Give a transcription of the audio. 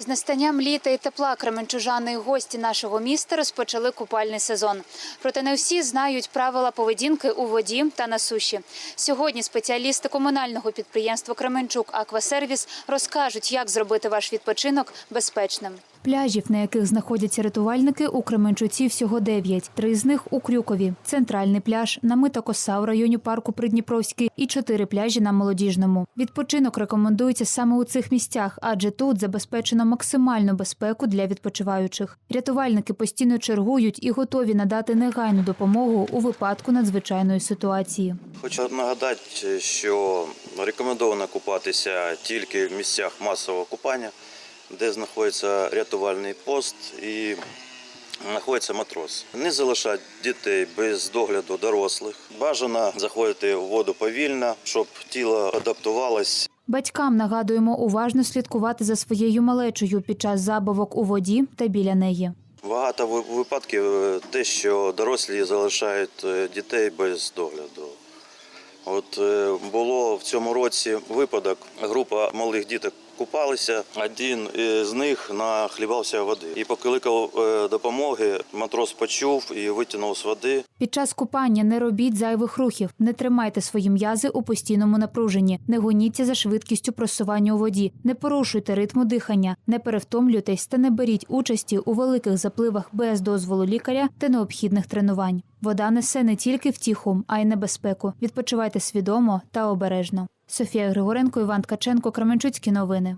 З настанням літа і тепла кременчужани і гості нашого міста розпочали купальний сезон. Проте не всі знають правила поведінки у воді та на суші. Сьогодні спеціалісти комунального підприємства Кременчук Аквасервіс розкажуть, як зробити ваш відпочинок безпечним. Пляжів, на яких знаходяться рятувальники, у Кременчуці всього дев'ять. Три з них у Крюкові, центральний пляж, намита коса у районі парку Придніпровський і чотири пляжі на молодіжному. Відпочинок рекомендується саме у цих місцях, адже тут забезпечено максимальну безпеку для відпочиваючих. Рятувальники постійно чергують і готові надати негайну допомогу у випадку надзвичайної ситуації. Хочу нагадати, що рекомендовано купатися тільки в місцях масового купання, де знаходиться рятувальний пост і знаходиться матрос. Не залишати дітей без догляду дорослих. Бажано заходити в воду повільно, щоб тіло адаптувалось Батькам нагадуємо уважно слідкувати за своєю малечою під час забавок у воді та біля неї. Багато випадків е, те, що дорослі залишають е, дітей без догляду. От е, було в цьому році випадок, група малих діток купалися, один з них нахлібався води. І покликав е, допомоги, матрос почув і витягнув з води. Під час купання не робіть зайвих рухів, не тримайте свої м'язи у постійному напруженні, не гоніться за швидкістю просування у воді, не порушуйте ритму дихання, не перевтомлюйтесь та не беріть участі у великих запливах без дозволу лікаря та необхідних тренувань. Вода несе не тільки втіху, а й небезпеку. Відпочивайте свідомо та обережно. Софія Григоренко, Іван Ткаченко, Кременчуцькі новини.